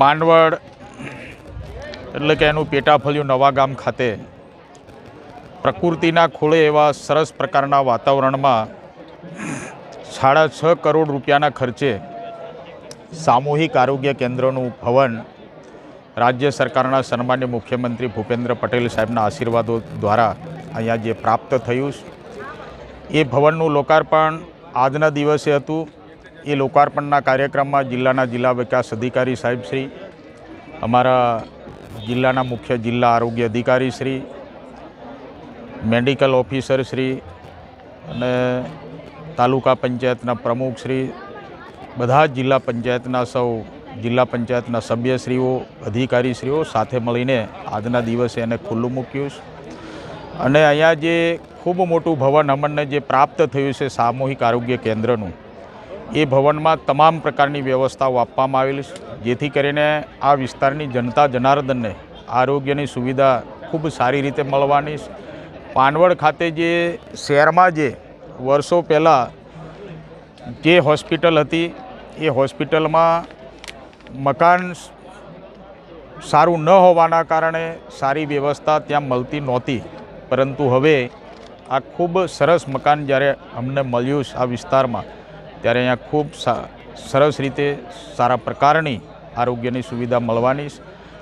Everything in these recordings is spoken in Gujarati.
માંડવડ એટલે કે એનું પેટાફળિયું નવા ગામ ખાતે પ્રકૃતિના ખોળે એવા સરસ પ્રકારના વાતાવરણમાં સાડા છ કરોડ રૂપિયાના ખર્ચે સામૂહિક આરોગ્ય કેન્દ્રનું ભવન રાજ્ય સરકારના સન્માન્ય મુખ્યમંત્રી ભૂપેન્દ્ર પટેલ સાહેબના આશીર્વાદો દ્વારા અહીંયા જે પ્રાપ્ત થયું એ ભવનનું લોકાર્પણ આજના દિવસે હતું. એ લોકાર્પણના કાર્યક્રમમાં જિલ્લાના જિલ્લા વિકાસ અધિકારી સાહેબશ્રી અમારા જિલ્લાના મુખ્ય જિલ્લા આરોગ્ય અધિકારી શ્રી, મેડિકલ ઓફિસર શ્રી અને તાલુકા પંચાયતના પ્રમુખ શ્રી, બધા જ જિલ્લા પંચાયતના સૌ જિલ્લા પંચાયતના સભ્યશ્રીઓ, અધિકારીશ્રીઓ સાથે મળીને આજના દિવસે એને ખુલ્લું મૂક્યું છે. અને અહીંયા જે ખૂબ મોટું ભવન અમને જે પ્રાપ્ત થયું છે સામૂહિક આરોગ્ય કેન્દ્રનું એ ભવનમાં તમામ પ્રકારની વ્યવસ્થાઓ આપવામાં આવેલી છે, જેથી કરીને આ વિસ્તારની જનતા જનાર્દનને આરોગ્યની સુવિધા ખૂબ સારી રીતે મળવાની પાનવડ ખાતે જે શહેરમાં જે વર્ષો પહેલાં જે હોસ્પિટલ હતી, એ હોસ્પિટલમાં મકાન સારું ન હોવાના કારણે સારી વ્યવસ્થા ત્યાં મળતી નહોતી. પરંતુ હવે આ ખૂબ સરસ મકાન જ્યારે અમને મળ્યું છે આ વિસ્તારમાં ત્યારે અહીંયા ખૂબ સરસ રીતે સારા પ્રકારની આરોગ્યની સુવિધા મળવાની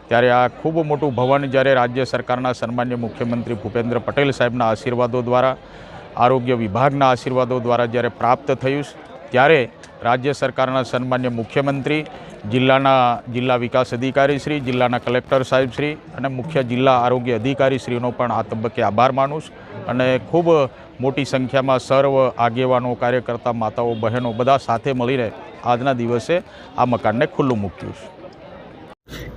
ત્યારે આ ખૂબ મોટું ભવન જ્યારે રાજ્ય સરકારના સન્માન્ય મુખ્યમંત્રી ભૂપેન્દ્ર પટેલ સાહેબના આશીર્વાદો દ્વારા, આરોગ્ય વિભાગના આશીર્વાદો દ્વારા જ્યારે પ્રાપ્ત થયું ત્યારે રાજ્ય સરકારના સન્માન્ય મુખ્યમંત્રી, જિલ્લાના જિલ્લા વિકાસ અધિકારી શ્રી જિલ્લાના કલેક્ટર સાહેબ શ્રી અને મુખ્ય જિલ્લા આરોગ્ય અધિકારી શ્રીનો પણ આ તબક્કે આભાર માનું અને ખૂબ મોટી સંખ્યામાં સર્વ આગેવાનો, કાર્યકર્તા, માતાઓ, બહેનો બધા સાથે મળીને આજના દિવસે આ મકાનને ખુલ્લું મૂક્યું છે.